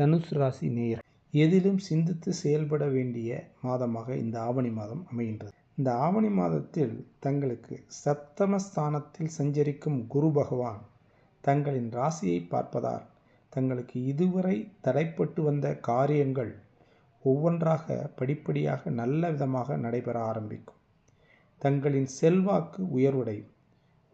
தனுஷ் ராசி நேயர் எதிலும் சிந்தித்து செயல்பட வேண்டிய மாதமாக இந்த ஆவணி மாதம் அமைகின்றது. இந்த ஆவணி மாதத்தில் தங்களுக்கு சப்தமஸ்தானத்தில் சஞ்சரிக்கும் குரு பகவான் தங்களின் ராசியை பார்ப்பதால் தங்களுக்கு இதுவரை தடைப்பட்டு வந்த காரியங்கள் ஒவ்வொன்றாக படிப்படியாக நல்ல விதமாக நடைபெற ஆரம்பிக்கும். தங்களின் செல்வாக்கு உயர்வடையும்.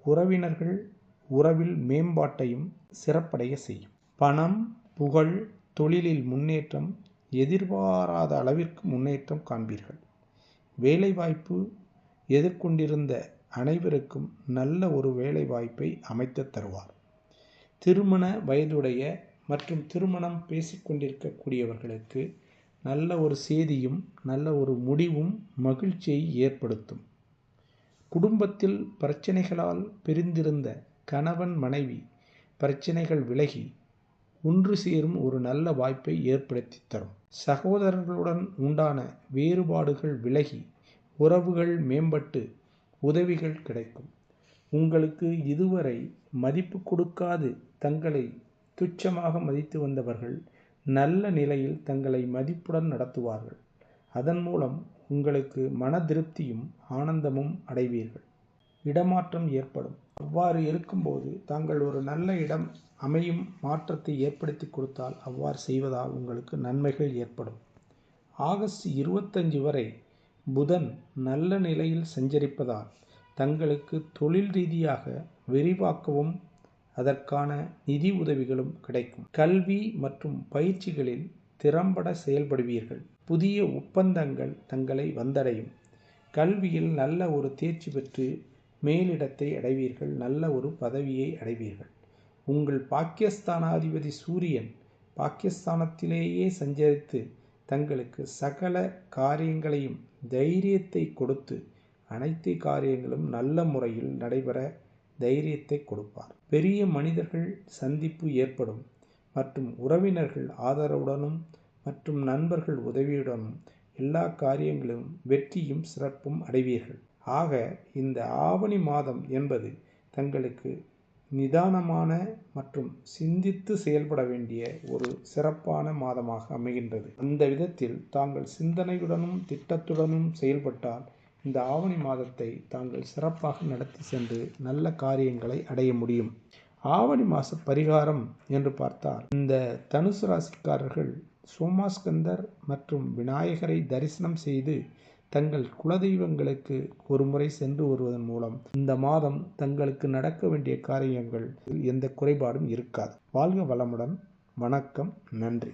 உறவினர்கள் உறவில் மேம்பாட்டையும் சிறப்படைய செய்யும். பணம் புகழ் தொழிலில் முன்னேற்றம் எதிர்பாராத அளவிற்கு முன்னேற்றம் காண்பீர்கள். வேலைவாய்ப்பு எதிர்கொண்டிருந்த அனைவருக்கும் நல்ல ஒரு வேலைவாய்ப்பை அமைத்து தருவார். திருமண வயதுடைய மற்றும் திருமணம் பேசிக்கொண்டிருக்கக்கூடியவர்களுக்கு நல்ல ஒரு செய்தியும் நல்ல ஒரு முடிவும் மகிழ்ச்சியை ஏற்படுத்தும். குடும்பத்தில் பிரச்சனைகளால் பிரிந்திருந்த கணவன் மனைவி பிரச்சனைகள் விலகி ஒன்று சேரும் ஒரு நல்ல வாய்ப்பை ஏற்படுத்தி தரும். சகோதரர்களுடன் உண்டான வேறுபாடுகள் விலகி உறவுகள் மேம்பட்டு உதவிகள் கிடைக்கும். உங்களுக்கு இதுவரை மதிப்பு கொடுக்காது தங்களை துச்சமாக மதித்து வந்தவர்கள் நல்ல நிலையில் தங்களை மதிப்புடன் நடத்துவார்கள். அதன் மூலம் உங்களுக்கு மன திருப்தியும் ஆனந்தமும் அடைவீர்கள். இடமாற்றம் ஏற்படும். அவ்வாறு இருக்கும்போது தாங்கள் ஒரு நல்ல இடம் அமையும் மாற்றத்தை ஏற்படுத்தி கொடுத்தால் அவ்வாறு செய்வதால் உங்களுக்கு நன்மைகள் ஏற்படும். ஆகஸ்ட் இருபத்தஞ்சு வரை புதன் நல்ல நிலையில் சஞ்சரிப்பதால் தங்களுக்கு தொழில் ரீதியாக விரிவாக்கவும் அதற்கான நிதி உதவிகளும் கிடைக்கும். கல்வி மற்றும் பயிற்சிகளில் திறம்பட செயல்படுவீர்கள். புதிய ஒப்பந்தங்கள் தங்களை வந்தடையும். கல்வியில் நல்ல ஒரு தேர்ச்சி பெற்று மேலிடத்தை அடைவீர்கள் நல்ல ஒரு பதவியை அடைவீர்கள். உங்கள் பாக்கியஸ்தானாதிபதி சூரியன் பாக்கியஸ்தானத்திலேயே சஞ்சரித்து தங்களுக்கு சகல காரியங்களையும் தைரியத்தை கொடுத்து அனைத்து காரியங்களும் நல்ல முறையில் நடைபெற தைரியத்தை கொடுப்பார். பெரிய மனிதர்கள் சந்திப்பு ஏற்படும் மற்றும் உறவினர்கள் ஆதரவுடனும் மற்றும் நண்பர்கள் உதவியுடனும் எல்லா காரியங்களும் வெற்றியும் சிறப்பும் அடைவீர்கள். ஆக இந்த ஆவணி மாதம் என்பது தங்களுக்கு நிதானமான மற்றும் சிந்தித்து செயல்பட வேண்டிய ஒரு சிறப்பான மாதமாக அமைகின்றது. அந்த விதத்தில் தாங்கள் சிந்தனையுடனும் திட்டத்துடனும் செயல்பட்டால் இந்த ஆவணி மாதத்தை தாங்கள் சிறப்பாக நடத்தி சென்று நல்ல காரியங்களை அடைய முடியும். ஆவணி மாத பரிகாரம் என்று பார்த்தால் இந்த தனுசு ராசிக்காரர்கள் சோமாஸ்கந்தர் மற்றும் விநாயகரை தரிசனம் செய்து தங்கள் குலதெய்வங்களுக்கு ஒரு முறை சென்று வருவதன் மூலம் இந்த மாதம் தங்களுக்கு நடக்க வேண்டிய காரியங்கள் எந்த குறைபாடும் இருக்காது. வாழ்க வளமுடன். வணக்கம். நன்றி.